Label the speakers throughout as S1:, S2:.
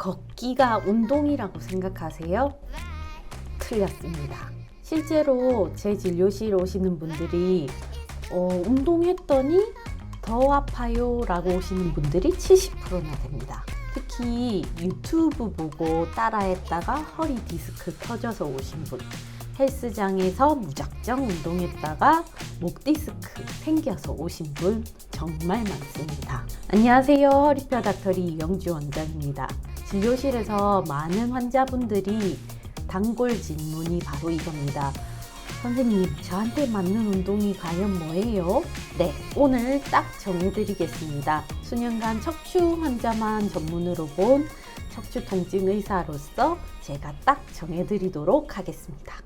S1: 걷기가 운동이라고 생각하세요? 틀렸습니다. 실제로 제 진료실 오시는 분들이 어, 운동했더니 더 아파요 라고 오시는 분들이 70%나 됩니다. 특히 유튜브 보고 따라했다가 허리 디스크 터져서 오신 분, 헬스장에서 무작정 운동했다가 목 디스크 생겨서 오신 분 정말 많습니다. 안녕하세요. 허리뼈 닥터리 이영주 원장입니다. 진료실에서 많은 환자분들이 단골 질문이 바로 이겁니다. 선생님, 저한테 맞는 운동이 과연 뭐예요? 네, 오늘 딱 정해드리겠습니다. 수년간 척추 환자만 전문으로 본 척추 통증 의사로서 제가 딱 정해드리도록 하겠습니다.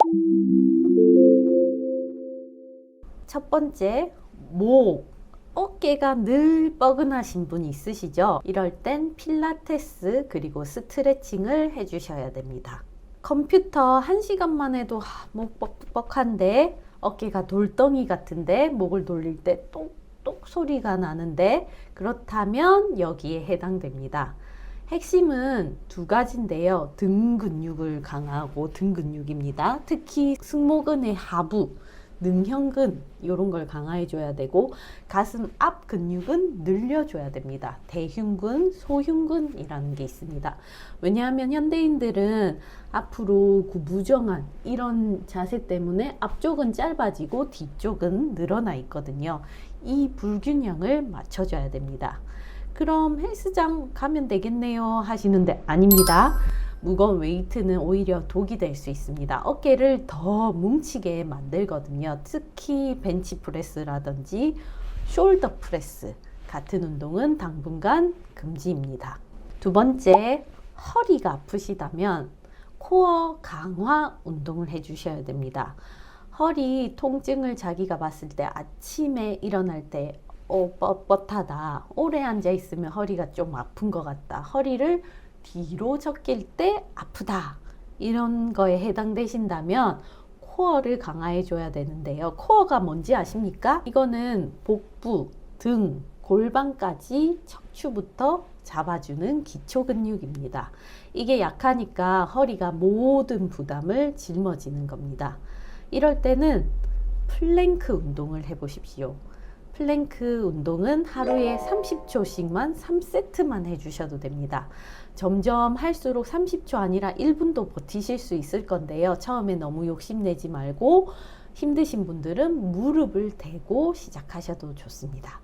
S1: 첫 번째, 목. 어깨가 늘 뻐근하신 분 있으시죠? 이럴 땐 필라테스 그리고 스트레칭을 해주셔야 됩니다. 컴퓨터 1시간만 해도 하, 목 뻑뻑한데 어깨가 돌덩이 같은데 목을 돌릴 때 똑똑 소리가 나는데 그렇다면 여기에 해당됩니다. 핵심은 두 가지인데요. 등 근육을 강화하고 등 근육입니다. 특히 승모근의 하부, 능형근 이런 걸 강화해 줘야 되고 가슴 앞 근육은 늘려 줘야 됩니다. 대흉근, 소흉근이라는 게 있습니다. 왜냐하면 현대인들은 앞으로 구부정한 이런 자세 때문에 앞쪽은 짧아지고 뒤쪽은 늘어나 있거든요. 이 불균형을 맞춰 줘야 됩니다. 그럼 헬스장 가면 되겠네요 하시는데 아닙니다. 무거운 웨이트는 오히려 독이 될 수 있습니다. 어깨를 더 뭉치게 만들거든요. 특히 벤치프레스라든지 숄더 프레스 같은 운동은 당분간 금지입니다. 두 번째, 허리가 아프시다면 코어 강화 운동을 해주셔야 됩니다. 허리 통증을 자기가 봤을 때 아침에 일어날 때 어, 뻣뻣하다. 오래 앉아 있으면 허리가 좀 아픈 것 같다. 허리를 뒤로 적길 때 아프다. 이런 거에 해당되신다면 코어를 강화해 줘야 되는데요. 코어가 뭔지 아십니까? 이거는 복부, 등, 골반까지 척추부터 잡아주는 기초 근육입니다. 이게 약하니까 허리가 모든 부담을 짊어지는 겁니다. 이럴 때는 플랭크 운동을 해보십시오. 플랭크 운동은 하루에 30초씩만 3세트만 해주셔도 됩니다. 점점 할수록 30초 아니라 1분도 버티실 수 있을 건데요. 처음에 너무 욕심내지 말고 힘드신 분들은 무릎을 대고 시작하셔도 좋습니다.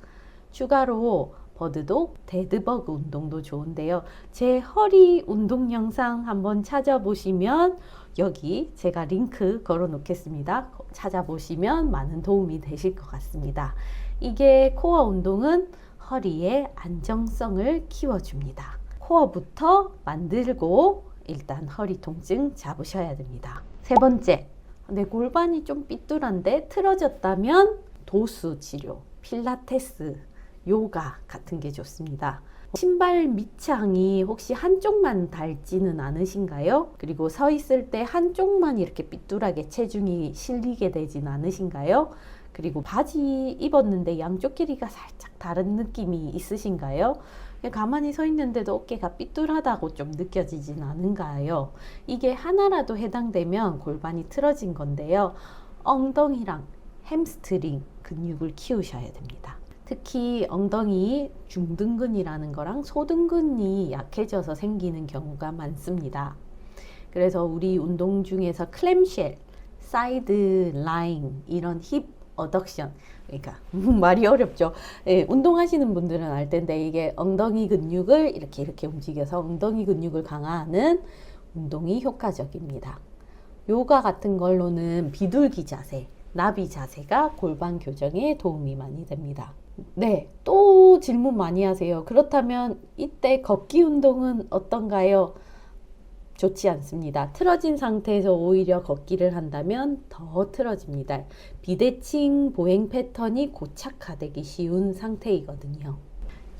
S1: 추가로 버드독, 데드버그 운동도 좋은데요. 제 허리 운동 영상 한번 찾아보시면 여기 제가 링크 걸어 놓겠습니다. 찾아보시면 많은 도움이 되실 것 같습니다. 이게 코어 운동은 허리의 안정성을 키워줍니다. 코어부터 만들고 일단 허리 통증 잡으셔야 됩니다. 세 번째, 내 골반이 좀 삐뚤한데 틀어졌다면 도수 치료, 필라테스, 요가 같은 게 좋습니다. 신발 밑창이 혹시 한쪽만 닳지는 않으신가요? 그리고 서 있을 때 한쪽만 이렇게 삐뚤하게 체중이 실리게 되진 않으신가요? 그리고 바지 입었는데 양쪽 길이가 살짝 다른 느낌이 있으신가요? 가만히 서 있는데도 어깨가 삐뚤하다고 좀 느껴지진 않은가요? 이게 하나라도 해당되면 골반이 틀어진 건데요. 엉덩이랑 햄스트링 근육을 키우셔야 됩니다. 특히 엉덩이 중등근이라는 거랑 소등근이 약해져서 생기는 경우가 많습니다. 그래서 우리 운동 중에서 클램쉘, 사이드 라인 이런 힙 어덕션 그러니까 말이 어렵죠. 예, 운동하시는 분들은 알 텐데 이게 엉덩이 근육을 이렇게 이렇게 움직여서 엉덩이 근육을 강화하는 운동이 효과적입니다. 요가 같은 걸로는 비둘기 자세, 나비 자세가 골반 교정에 도움이 많이 됩니다. 네, 또 질문 많이 하세요. 그렇다면 이때 걷기 운동은 어떤가요? 좋지 않습니다. 틀어진 상태에서 오히려 걷기를 한다면 더 틀어집니다. 비대칭 보행 패턴이 고착화되기 쉬운 상태이거든요.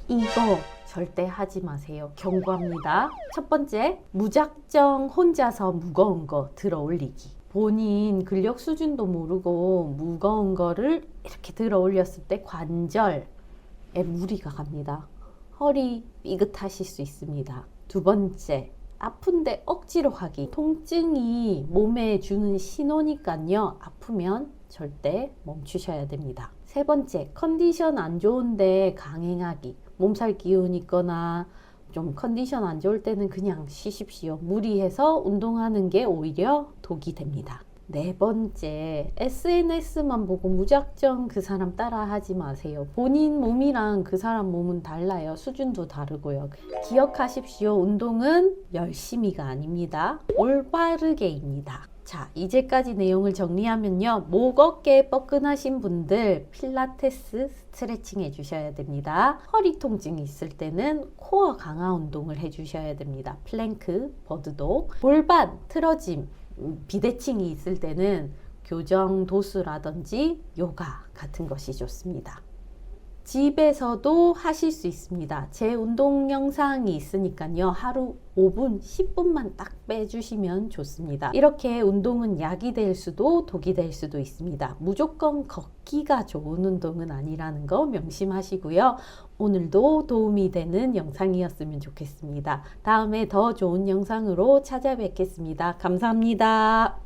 S1: 이거 절대 하지 마세요. 경고합니다. 첫 번째, 무작정 혼자서 무거운 거 들어 올리기. 본인 근력 수준도 모르고 무거운 거를 이렇게 들어 올렸을 때 관절에 무리가 갑니다. 허리 삐긋하실 수 있습니다. 두 번째, 아픈데 억지로 하기. 통증이 몸에 주는 신호니까요. 아프면 절대 멈추셔야 됩니다. 세 번째, 컨디션 안 좋은데 강행하기. 몸살 기운 있거나 좀 컨디션 안 좋을 때는 그냥 쉬십시오. 무리해서 운동하는 게 오히려 독이 됩니다. 네 번째, SNS만 보고 무작정 그 사람 따라 하지 마세요. 본인 몸이랑 그 사람 몸은 달라요. 수준도 다르고요. 기억하십시오. 운동은 열심히가 아닙니다. 올바르게입니다. 자, 이제까지 내용을 정리하면요. 목, 어깨 뻐근하신 분들 필라테스 스트레칭 해주셔야 됩니다. 허리 통증이 있을 때는 코어 강화 운동을 해주셔야 됩니다. 플랭크, 버드도, 골반, 틀어짐, 음, 비대칭이 있을 때는 교정 도수라든지 요가 같은 것이 좋습니다. 집에서도 하실 수 있습니다. 제 운동 영상이 있으니까요. 하루 5분, 10분만 딱 빼주시면 좋습니다. 이렇게 운동은 약이 될 수도 독이 될 수도 있습니다. 무조건 걷기가 좋은 운동은 아니라는 거 명심하시고요. 오늘도 도움이 되는 영상이었으면 좋겠습니다. 다음에 더 좋은 영상으로 찾아뵙겠습니다. 감사합니다.